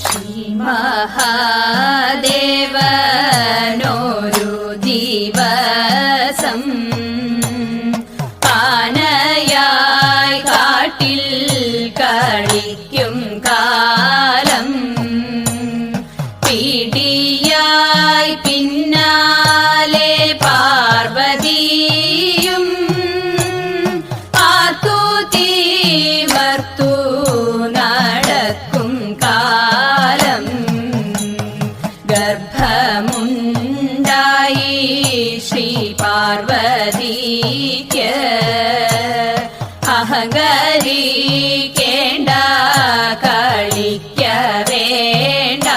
श्रीमहा പാർവതിക്ക് അഹങ്കരിക്കേണ്ട കളിക്ക വേണ്ട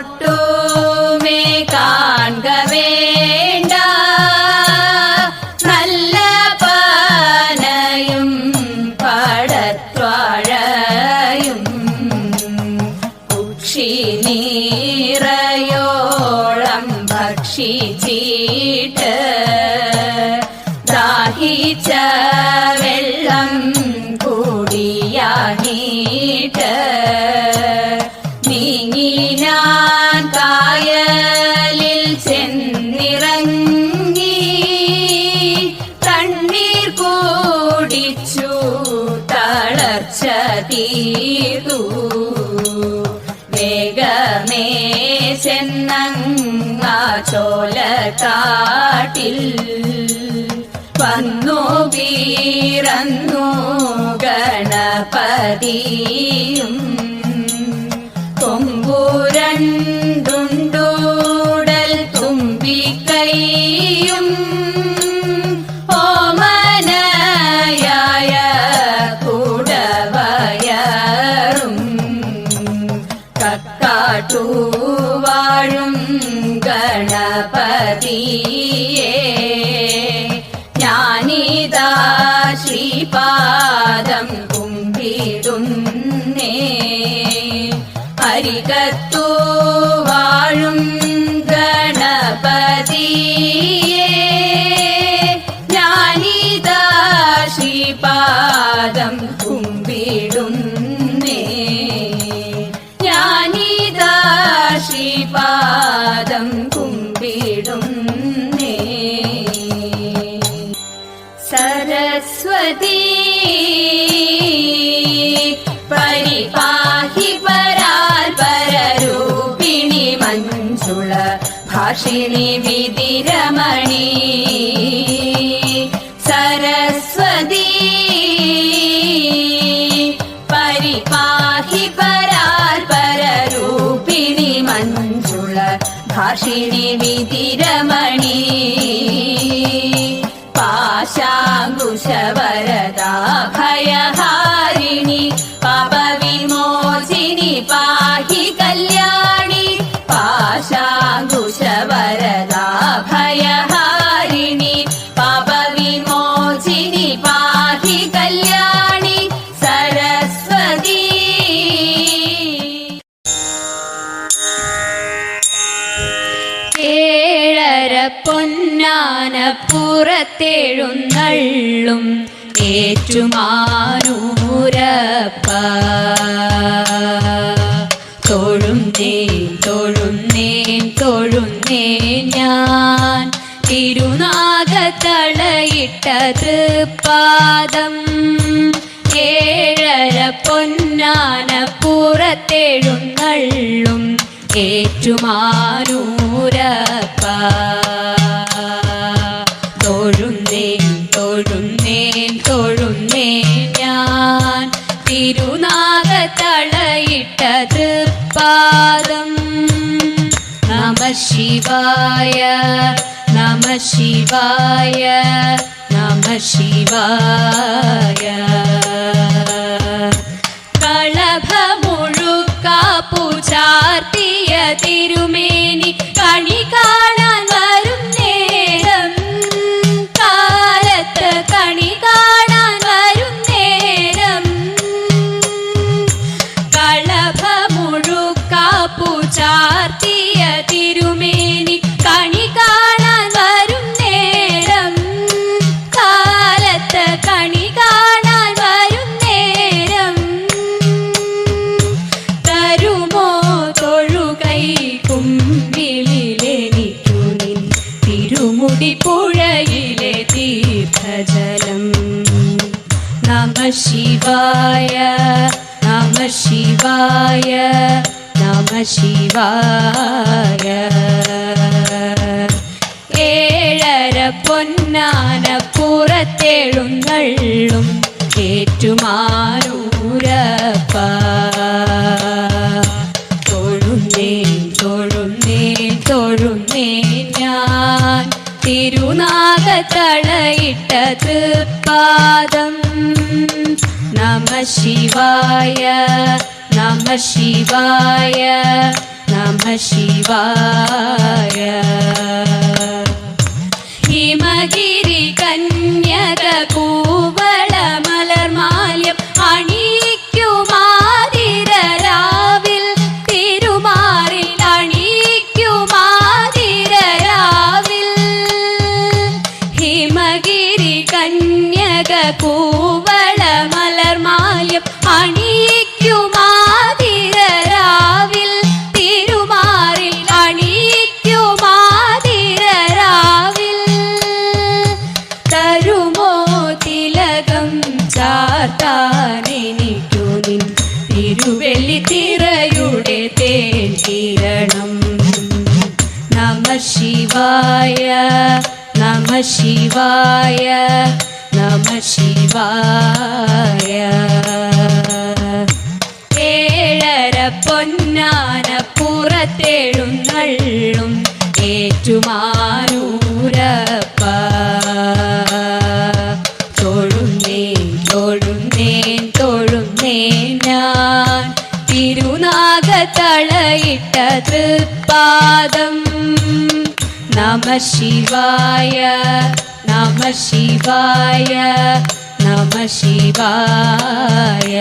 അലങ്കാരമൊട്ടുമേ കാണുക വേണ്ട നല്ല പാനയും പടത്വാഴയും കുക്ഷി നീറയോളം ഭക്ഷിച്ചിട്ട് ദാഹിച്ച വെള്ളം കൂടിയാണീട്ട് നീങ്ങിനാൻ കായലിൽ ചെന്നിറങ്ങി കണ്ണീർ കൂടിച്ചു തളർച്ച തീർന്നു ചോലക്കാട്ടിൽ വന്നു വീറന്നു ഗണപതിയും. കൊമ്പുരണ്ടുണ്ടൂടൽ തുമ്പിക്കൈയും കക്കാട്ടു വാഴും ഗണപതിയേ. ഞാനിതാ ശ്രീപാദം കുമ്പിടുന്നേ. അരികത്തു परिपाहि परा पररूपिणी मनुसूल भाषिणी विदिरमणि सरस्वती। परिपाहि परा पररूपिणी मनुसूल भाषिणी विधिरमणि। പാശാങ്കുശവരദാ ഏഴര പൊന്നാന പുറത്തേഴുന്നള്ളും ഏറ്റുമാനൂരപ്പ. തൊഴുന്നേൻ തൊഴുന്നേൻ തൊഴുന്നേൻ ഞാൻ തിരുനാഗത്തളയിട്ട പാദം. ഏഴര പൊന്നാന പുറത്തെഴുന്നള്ളും ഏറ്റുമാനൂരപ്പ. തൊഴുന്നേൻ തൊഴുന്നേൻ തൊഴുന്നേൻ ഞാൻ തിരുനാഗത്തളയിട്ട തൃപ്പാദം നമ ശിവായ നമ ശിവായ നമ ശിവായ. കളഭമുഴുക്കാപ്പു ചാർത്തിയ തിരുമേനി കണി ജലം नमः शिवाय नमः ഏഴര പൊന്നാന പുറത്തെഴുന്നള്ളും ഏറ്റുമാനൂരപ്പ. തിരുനാഗത്തളയിട്ട തൃപ്പാദം നമ ശിവായ നമ ശിവായ നമ ശിവായ. ഹിമഗിരി കന്യക കൂവള ശിവായ നമ ശിവായ. ഏഴര പൊന്നാന പുറത്തെഴുന്നള്ളും ഏറ്റുമാനൂരപ്പ. തൊഴുന്നേൻ തൊഴുന്നേൻ തൊഴുന്നേൻ ഞാൻ തിരുനാഗത്തളയിട്ട തൃപ്പാദം. നമ ശിവായ നമ ശിവായ നമ ശിവായ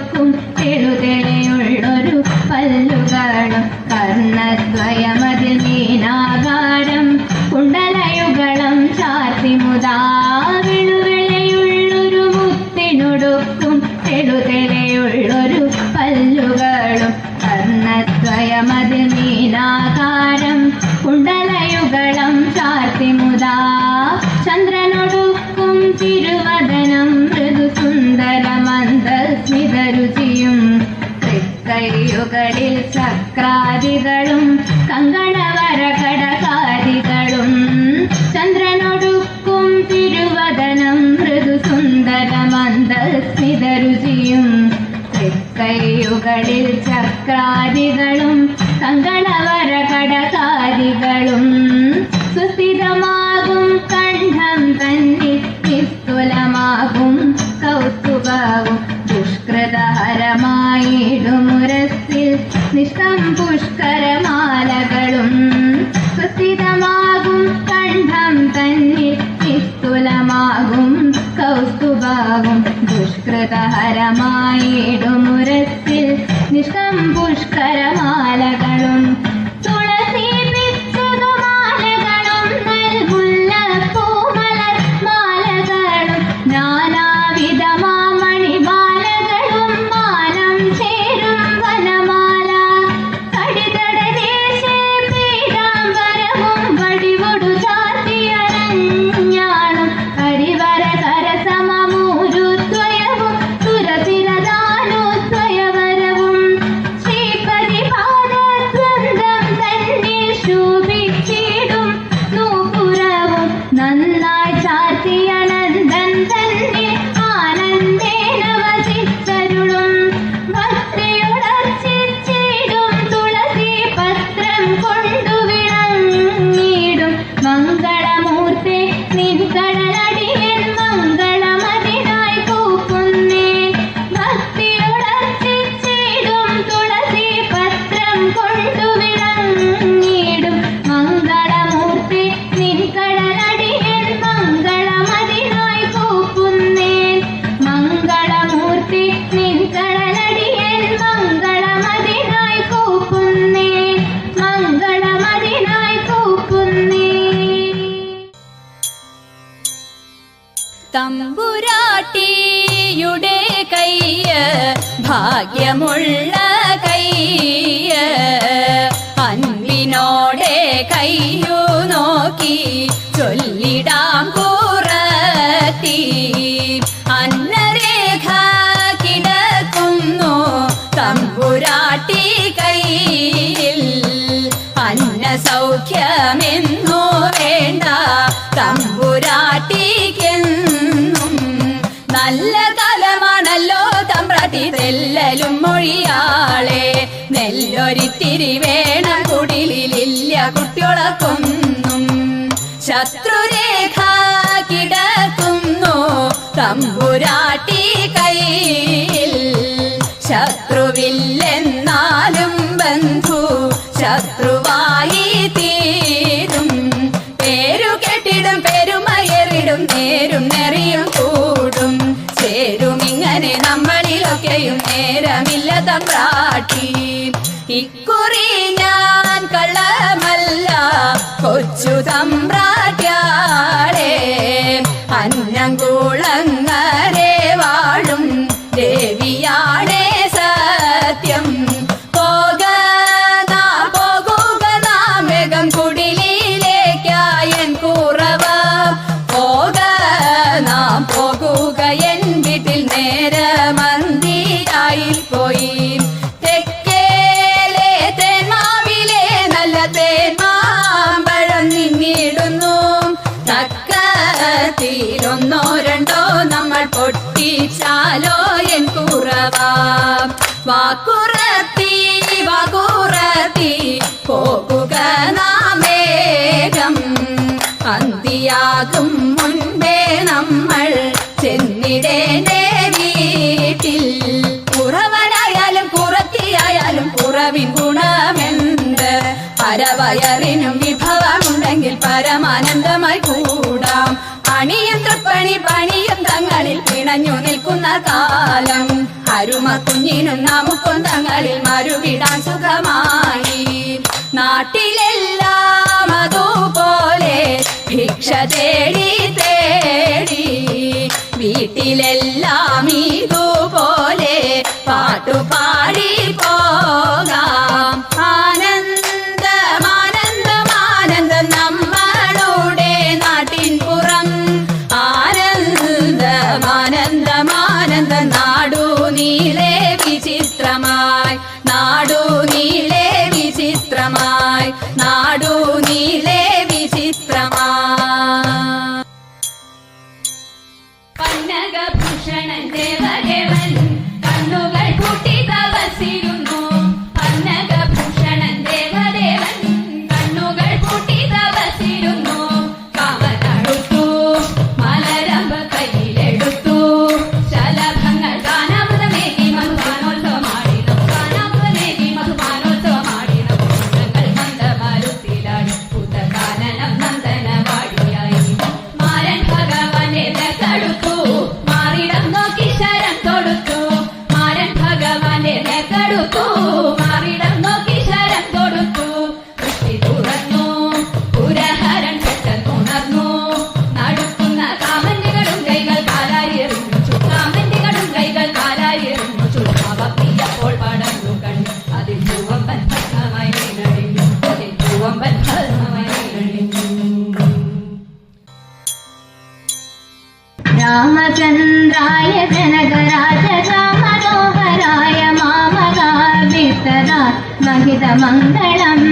con തൃക്കൈയുകളിൽ ചക്രാദികളും കങ്കണവര കടകാദികളും ചന്ദ്രനൊടുക്കും തിരുവദനം മൃദു രുചിയും തൃക്കൈയുകളിൽ ചക്രാദികളും കങ്കണവര കടകാദികളും സുസ്ഥിതമാകും കണ്ഠം തന്നെ നിസ്തുലമാകും കൗതുകവും നിഷ്കം പുഷ്കരമാലകളും സുസ്ഥിതമാകും കണ്ഠം തന്നിൽ നിസ്തുലമാകും കൗസ്തുഭാവും ദുഷ്കൃതഹരമായിടുമുരത്തിൽ നിഷ്കം പുഷ്കരമാലകളും തമ്പുരാട്ടിയുടെ കയ്യ ഭാഗ്യമുള്ള കയ്യ. അൻപിനോടെ കയ്യു നോക്കി ചൊല്ലിടാം കൂറത്തി. അന്നരേഖ കിടക്കുന്നു തമ്പുരാട്ടി കയ്യിൽ. അന്ന സൗഖ്യമെന്നു നെല്ലൊരിത്തിരി വേണം കുടിലില്ല കുട്ടികളൊക്കൊന്നും. ശത്രുരേഖ കിടക്കുന്നു തമ്പുരാട്ടി കയ്യിൽ. ശത്രുവില്ലെന്നാലും ബന്ധു ശത്രുവായി തീരും. പേരു കെട്ടിടും പെരുമയറിടും നേരും നെറിയും കൂടും. ചേരും ഇങ്ങനെ നമ്മളിലൊക്കെയും നേരമില്ല തമ്പ്രാട്ടി. ഇക്കുറി ഞാൻ കള്ളമല്ല കൊച്ചു തമ്പ്രാട്യാളെ അന്നംകുളങ്ങരെ വാക്കുറത്തി വകുറത്തി പോകുക നാമേകം. അന്തിയാകും മുൻപേ നമ്മൾ ചെന്നിടേണ്ടേ വീട്ടിൽ. കുറവനായാലും കുറത്തിയായാലും കുറവിൻ ഗുണമെന്ത്? പരവയറിനും വിഭവമുണ്ടെങ്കിൽ പരമാനന്ദമായി കൂടാം. അണിയും തൃപ്പണി പണിയും പിണഞ്ഞു നിൽക്കുന്ന കാലം. അരുമ കുഞ്ഞിനും നമുക്കും തങ്ങളിൽ മറുവിടാൻ സുഖമായി. നാട്ടിലെല്ലാം അതുപോലെ ഭിക്ഷ തേടി തേടി. വീട്ടിലെല്ലാം ಮಂಗಲಂ